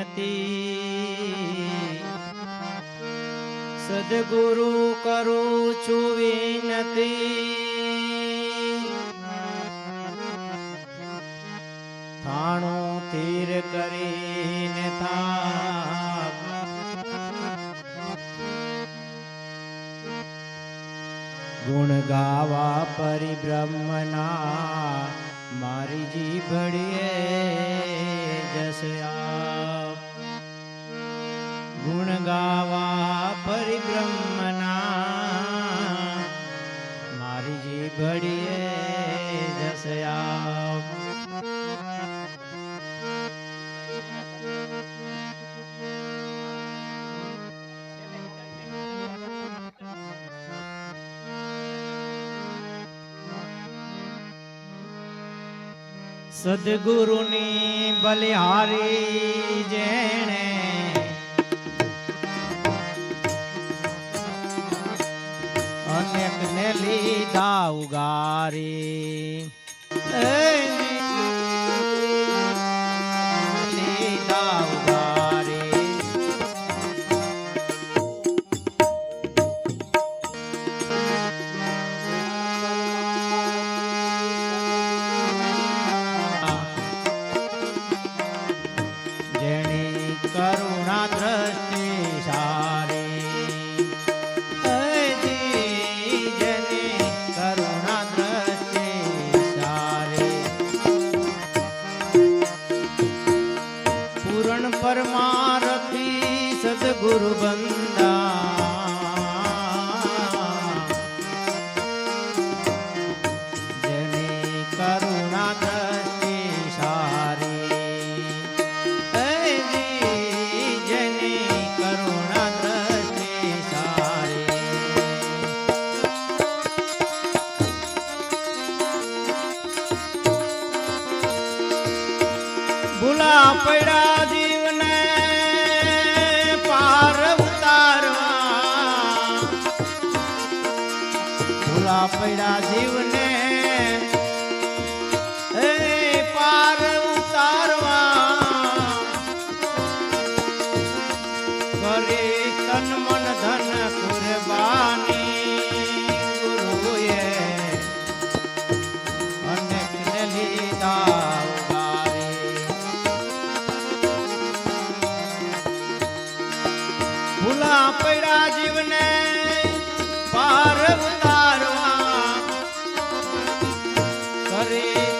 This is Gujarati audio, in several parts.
વિનતી સદગુરુ કરું છું વિનતી. થાણું તીર કરીને થાક. ગુણ ગાવા પરિબ્રહ્મના મારી જીભડીએ જસયા ગુણ ગાવા પરિબ્રહ્મના મારી જી ઘડીએ જસયા સદગુરુની બલિહારી જેણે લગ્ન લીધા ઉગારી. ભૂલા પડ્યા Hey.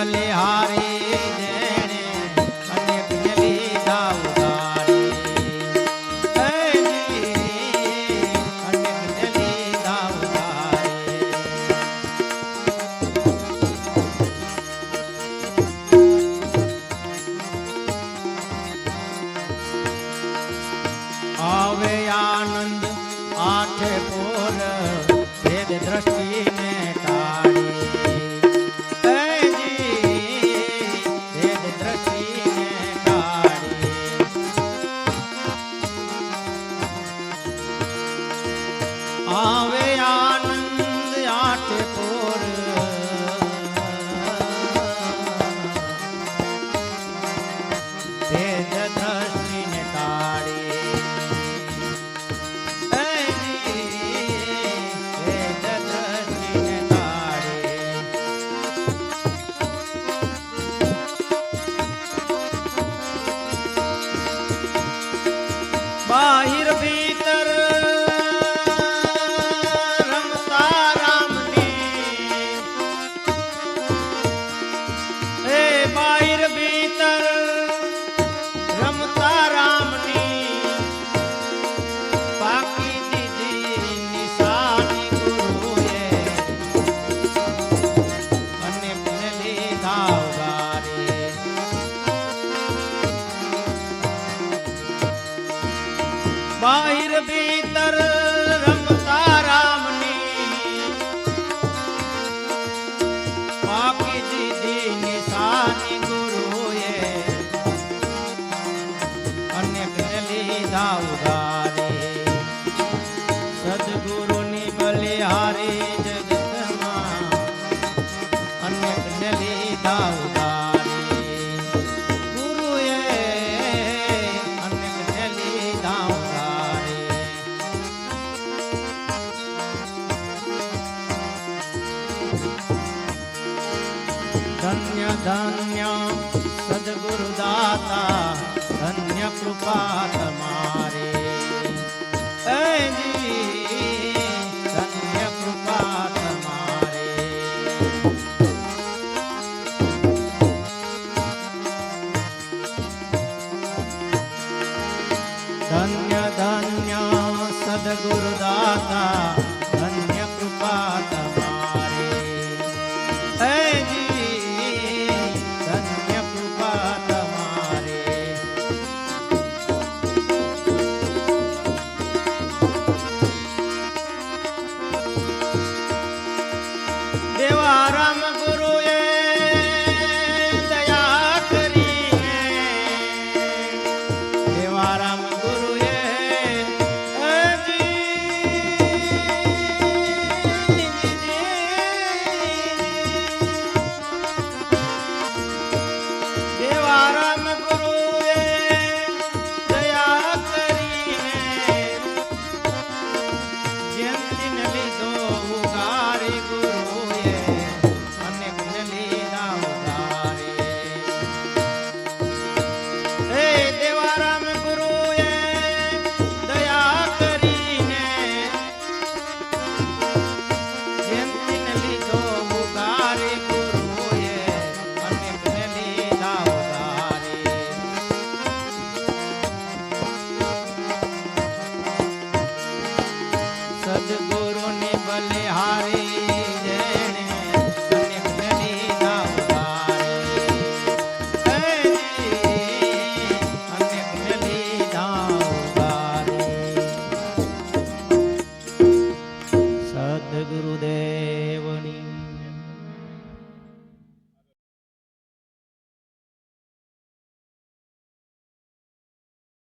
સદગુરુની બાહિર ભીતર ધન્ય સદગુરુદાતા સદગુરુ દાતા ધન્ય કૃપા